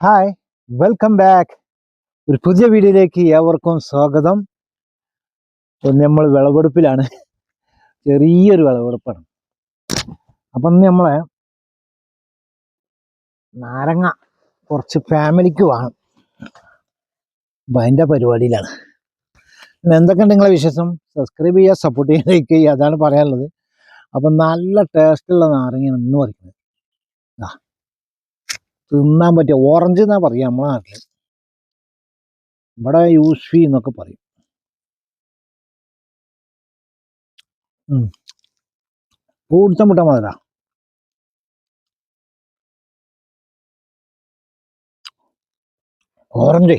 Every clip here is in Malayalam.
ഹായ് വെൽക്കം ബാക്ക് ഒരു പുതിയ വീഡിയോയിലേക്ക് ഏവർക്കും സ്വാഗതം. നമ്മൾ വിളവെടുപ്പിലാണ്. ചെറിയൊരു വിളവെടുപ്പാണ്. അപ്പം ഇന്ന് നമ്മളെ നാരങ്ങ കുറച്ച് ഫാമിലിക്ക് വേണം. അപ്പം അതിന്റെ പരിപാടിയിലാണ്. എന്തൊക്കെയുണ്ട് നിങ്ങളെ വിശേഷം? സബ്സ്ക്രൈബ് ചെയ്യുക സപ്പോർട്ട് ചെയ്യുക ലൈക്ക് ചെയ്യുക അതാണ് പറയാനുള്ളത്. അപ്പം നല്ല ടേസ്റ്റുള്ള നാരങ്ങയാണ് ഇന്ന് പറിക്കുന്നത്. ആ തിന്നാൻ പറ്റിയ ഓറഞ്ച് എന്നാ പറയാ നമ്മളെ നാട്ടിൽ. ഇവിടെ യൂസ്ഫി എന്നൊക്കെ പറയും. പൂടിച്ച മുട്ട മാതിര ഓറഞ്ച്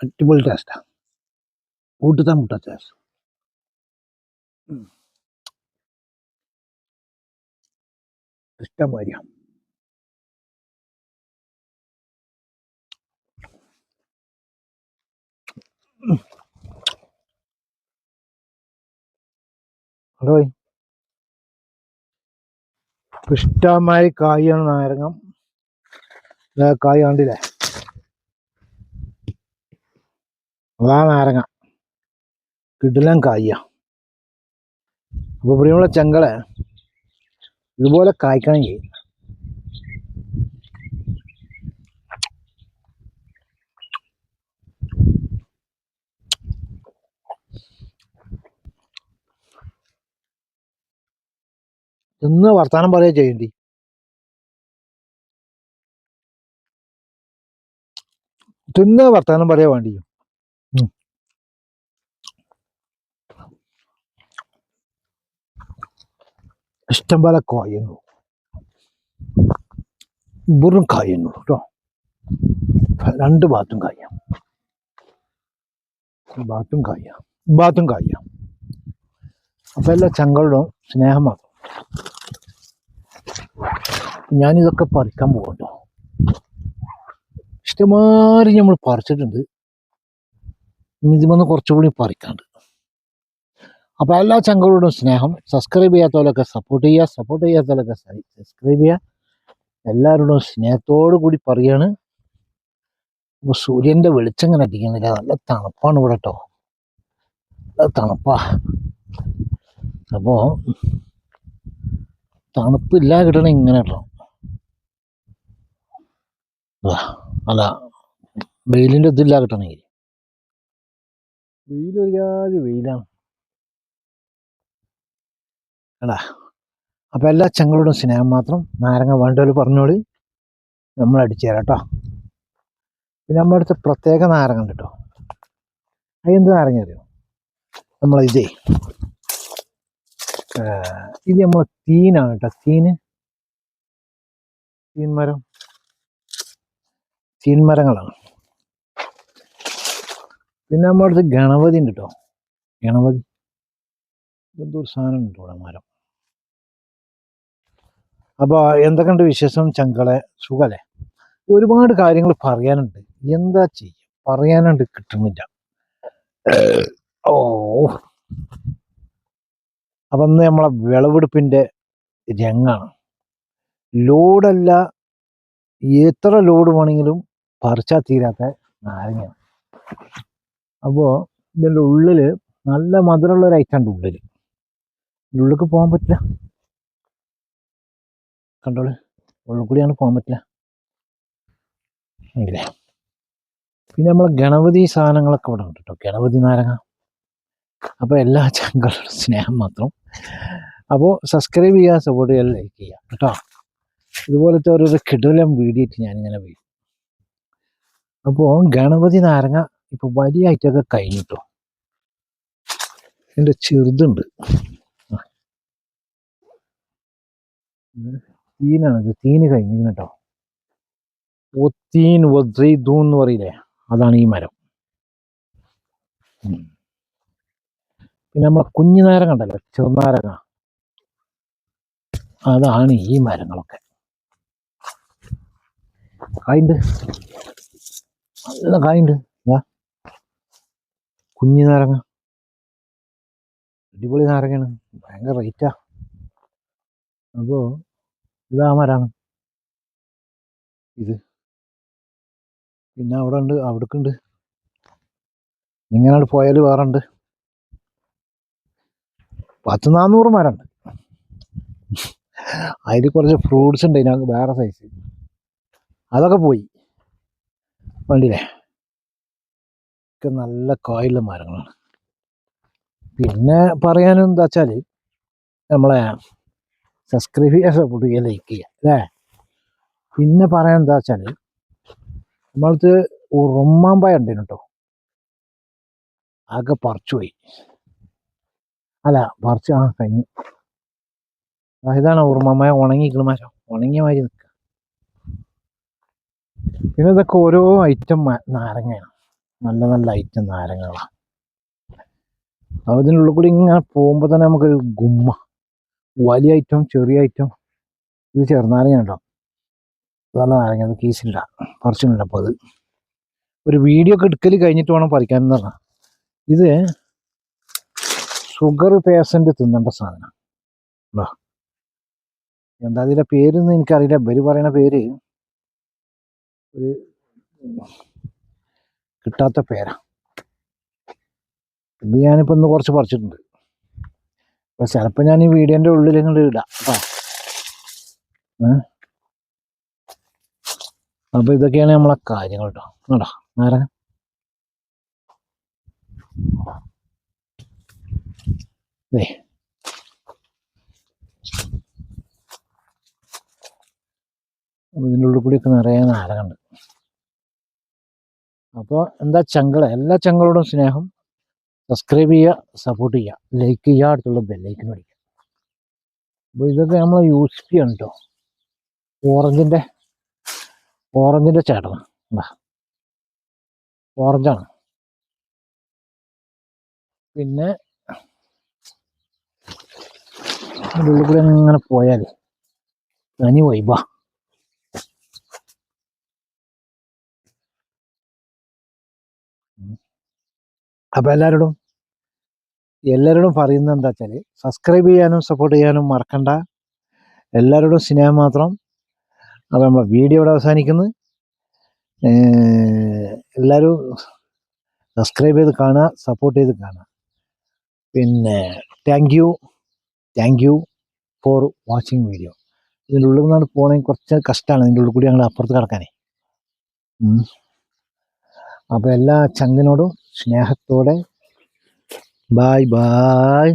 അടിപൊളി ടേസ്റ്റാ പൂട്ടിത്ത മുട്ട ടേസ്റ്റ് ഇഷ്ടം മാതിരിയാ ഹലോ ഇഷ്ടമായി കായാണ് നാരങ്ങം കായ കണ്ടില്ലേ അതാ നാരങ്ങ കിടിലൻ കായ അപ്പൊ പ്രിയമുള്ള ചെങ്കളെ ഇതുപോലെ കായ്ക്കണമെങ്കിൽ ഇന്ന് വർത്തമാനം പറയുക ചെയ്യണ്ടി. തിന്ന് വർത്താനം പറയാൻ വേണ്ടി ഇഷ്ടം പോലെ കായുന്നു വെറും കായുന്നു കേട്ടോ. രണ്ട് ഭാഗത്തും കായാം. ഭാഗത്തും കായാം. ഭാഗത്തും കായാം. അപ്പൊ എല്ലാ ചങ്കളുടെ സ്നേഹം മാത്രം ഞാനിതൊക്കെ പറിക്കാൻ പോകട്ടോ ഇഷ്ടമാതിരി നമ്മൾ പറിച്ചിട്ടുണ്ട്. ഇനി ഇതിമൊന്ന് കുറച്ചുകൂടി പറിക്കാണ്ട്. അപ്പൊ എല്ലാ ചങ്കളോടും സ്നേഹം. സബ്സ്ക്രൈബ് ചെയ്യാത്തവരൊക്കെ സപ്പോർട്ട് ചെയ്യുക. സപ്പോർട്ട് ചെയ്യാത്തവരൊക്കെ സബ്സ്ക്രൈബ് ചെയ്യുക. എല്ലാവരോടും സ്നേഹത്തോടു കൂടി പറയാണ്. ഇപ്പൊ സൂര്യന്റെ വെളിച്ചം ഇങ്ങനെ അടിക്കുന്നില്ല. നല്ല തണുപ്പാണ് ഇവിടെ കേട്ടോ നല്ല തണുപ്പാ. അപ്പോ തണുപ്പില്ല കിട്ടണ ഇങ്ങനെ കേട്ടോ അല്ല വെയിലിന്റെ ഇതില്ല കിട്ടണമെങ്കിൽ വെയിലൊരു വെയിലാണ്. എടാ അപ്പം എല്ലാ ചങ്ങളോടും സ്നേഹം മാത്രം നാരങ്ങ വേണ്ടവർ പറഞ്ഞോളി. നമ്മൾ അടിച്ചു തരാം കേട്ടോ പിന്നെ നമ്മുടെ അടുത്ത് പ്രത്യേക നാരങ്ങ ഉണ്ട് കേട്ടോ അതെന്ത് നാരങ്ങ അറിയോ? നമ്മളിതേ ഇത് നമ്മൾ തീനാണ് കേട്ടോ തീന്? തീൻ മരം? തീൻ മരങ്ങളാണ്. പിന്നെ നമ്മുടെ അടുത്ത് ഗണപതി ഉണ്ട് കേട്ടോ ഗണപതി. എന്തോ ഒരു സാധനം ഉണ്ട് മരം. അപ്പൊ എന്തൊക്കെയുണ്ട് വിശേഷം ചങ്കളെ? സുഖല്ലേ? ഒരുപാട് കാര്യങ്ങൾ പറയാനുണ്ട്. എന്താ ചെയ്യും? പറയാനുണ്ട് കിട്ടുന്നില്ല. ഓ. അപ്പൊ ഇന്ന് നമ്മളെ വിളവെടുപ്പിന്റെ രംഗാണ്. ലോഡല്ല എത്ര ലോഡ് വേണമെങ്കിലും പറിച്ചാൽ തീരാത്ത നാരങ്ങയാണ്. അപ്പോൾ ഇതിന്റെ ഉള്ളിൽ നല്ല മധുരമുള്ള ഒരു ഐറ്റം ഉണ്ട് ഇതിന്റെ ഉള്ളിലേക്ക് പോകാൻ പറ്റില്ല. കണ്ടോളെ? ഉള്ളിൽ കൂടിയാണ് പോകാൻ പറ്റില്ല. ഇല്ലേ പിന്നെ നമ്മളെ ഗണപതി സാധനങ്ങളൊക്കെ ഇവിടെ ഉണ്ട് കേട്ടോ. ഗണപതി നാരങ്ങ. അപ്പോൾ എല്ലാ ചങ്കളുടെ സ്നേഹം മാത്രം. അപ്പോൾ സബ്സ്ക്രൈബ് ചെയ്യുക സപ്പോർട്ട് ചെയ്യുക ലൈക്ക് ചെയ്യുക കേട്ടോ. ഇതുപോലത്തെ ഓരോരോ കിടലം വീഡിയോയിട്ട് ഞാനിങ്ങനെ വീഴും അപ്പോൾ ഗണപതി നാരങ്ങ ഇപ്പൊ വലിയ ഐറ്റമൊക്കെ കഴിഞ്ഞിട്ടോ എന്റെ ചെറുതുണ്ട്. ആ. ഇത് തീനാണ് ഇത് തീന് കഴിഞ്ഞു കേട്ടോ ഒത്തീൻ എന്ന് പറയില്ലേ അതാണ് ഈ മരം. പിന്നെ നമ്മളെ കുഞ്ഞു നാരങ്ങ ഉണ്ടല്ലോ ചെറുനാരങ്ങ അതാണ് ഈ മരങ്ങളൊക്കെ. കായുണ്ട്. നല്ല കായുണ്ട്. കുഞ്ഞു നാരങ്ങ. അടിപൊളി നാരങ്ങയാണ്. ഭയങ്കര റേറ്റാ. അപ്പോൾ ഇതാ മരാണ്. ഇത്. പിന്നെ അവിടെ ഉണ്ട് അവിടേക്കുണ്ട്. ഇങ്ങനെ പോയാൽ വേറെ ഉണ്ട് പത്ത് നാന്നൂറ് മരമുണ്ട് അതിൽ കുറച്ച് ഫ്രൂട്ട്സ് ഉണ്ട് ഞങ്ങൾക്ക് വേറെ സൈസ് അതൊക്കെ പോയി. വണ്ടിയിലേ ഒക്കെ നല്ല കായുള്ള മരങ്ങളാണ്. പിന്നെ പറയാനും എന്താ വെച്ചാൽ നമ്മളെ സബ്സ്ക്രൈബ് ചെയ്യുക സപ്പോർട്ട് ചെയ്യുക ലൈക്ക് ചെയ്യുക അല്ലേ? പിന്നെ പറയാൻ എന്താ വെച്ചാൽ നമ്മളടുത്ത് ഉറുമ്മാമ്പായ ഉണ്ടേനു കേട്ടോ ആകെ പറിച്ചു പോയി. അല്ല പറിച്ച് ആ കഴിഞ്ഞു. ഇതാണ് ഉറുമ്മാമ്പായ ഉണങ്ങിക്കണ മാറ്റം ഉണങ്ങിയ മാതിരി നിൽക്കുക. പിന്നെ ഇതൊക്കെ ഓരോ ഐറ്റം നാരങ്ങയാണ്. നല്ല നല്ല ഐറ്റം നാരങ്ങകളാണ് അപ്പോൾ ഇതിനുള്ളിൽ കൂടി ഇങ്ങനെ പോകുമ്പോൾ തന്നെ നമുക്കൊരു ഗുമ്മ. വലിയ ഐറ്റം ചെറിയ ഐറ്റം ഇത് ചെറുനാരങ്ങ ഉണ്ടാവും നല്ല നാരങ്ങ അത് കീസില്ല പറിച്ചിട്ടുണ്ട് അപ്പോൾ അത്. ഒരു വീഡിയോ ഒക്കെ എടുക്കൽ കഴിഞ്ഞിട്ട് വേണം പറിക്കാൻ എന്ന് പറഞ്ഞാൽ ഇത് ഷുഗർ പേഷ്യന്റ് തിന്നേണ്ട സാധനം. ഉണ്ടോ എന്താ അതിന്റെ പേരെന്ന് എനിക്കറിയില്ല. ഇവർ പറയുന്ന പേര് ഒരു കിട്ടാത്ത പേരാ. ഇത് ഞാനിപ്പോൾ ഇന്ന് കുറച്ച് പറിച്ചിട്ടുണ്ട്. അപ്പോൾ ചിലപ്പോൾ ഞാൻ ഈ വീഡിയോന്റെ ഉള്ളിൽ ഇങ്ങോട്ട് ഇടാം കേട്ടോ അപ്പൊ അപ്പോൾ ഇതൊക്കെയാണ് നമ്മളെ കാര്യങ്ങൾ കേട്ടോ കേട്ടോ ദേ. അപ്പൊ ഇതിന്റെ ഉള്ളിൽ കൂടിയൊക്കെ നിറയെ നാരകമുണ്ട് അപ്പോൾ എന്താ ചങ്കള? എല്ലാ ചങ്കളോടും സ്നേഹം. സബ്സ്ക്രൈബ് ചെയ്യുക സപ്പോർട്ട് ചെയ്യുക ലൈക്ക് ചെയ്യുക അടുത്തുള്ള ബെല്ലൈക്കൻ അടിക്കുക. അപ്പോൾ ഇതൊക്കെ നമ്മൾ യൂസ് ചെയ്യണം കേട്ടോ ഓറഞ്ചിന്റെ ഓറഞ്ചിന്റെ ചേട്ടനാണ് എന്താ ഓറഞ്ചാണ് പിന്നെ ഉള്ളിൽ കൂടെ അങ്ങനെ പോയാൽ തനി വൈബാ അപ്പോൾ എല്ലാവരോടും എല്ലാവരോടും പറയുന്നത് എന്താ വെച്ചാൽ സബ്സ്ക്രൈബ് ചെയ്യാനും സപ്പോർട്ട് ചെയ്യാനും മറക്കണ്ട. എല്ലാവരോടും സ്നേഹം മാത്രം. അപ്പോൾ നമ്മളെ വീഡിയോ ഇവിടെ അവസാനിക്കുന്നു. എല്ലാവരും സബ്സ്ക്രൈബ് ചെയ്ത് കാണുക സപ്പോർട്ട് ചെയ്ത് കാണുക. പിന്നെ thank you thank you for watching video ഇതിന്റെ ഉള്ളിൽ നിന്നാണ് പോകണമെങ്കിൽ കുറച്ച് കഷ്ടമാണ് ഇതിന്റെ ഉള്ളിൽ കൂടി ഞങ്ങൾ അപ്പുറത്ത് കിടക്കാനേ. അപ്പോൾ എല്ലാ ചങ്കിനോടും സ്നേഹത്തോടെ. Bye bye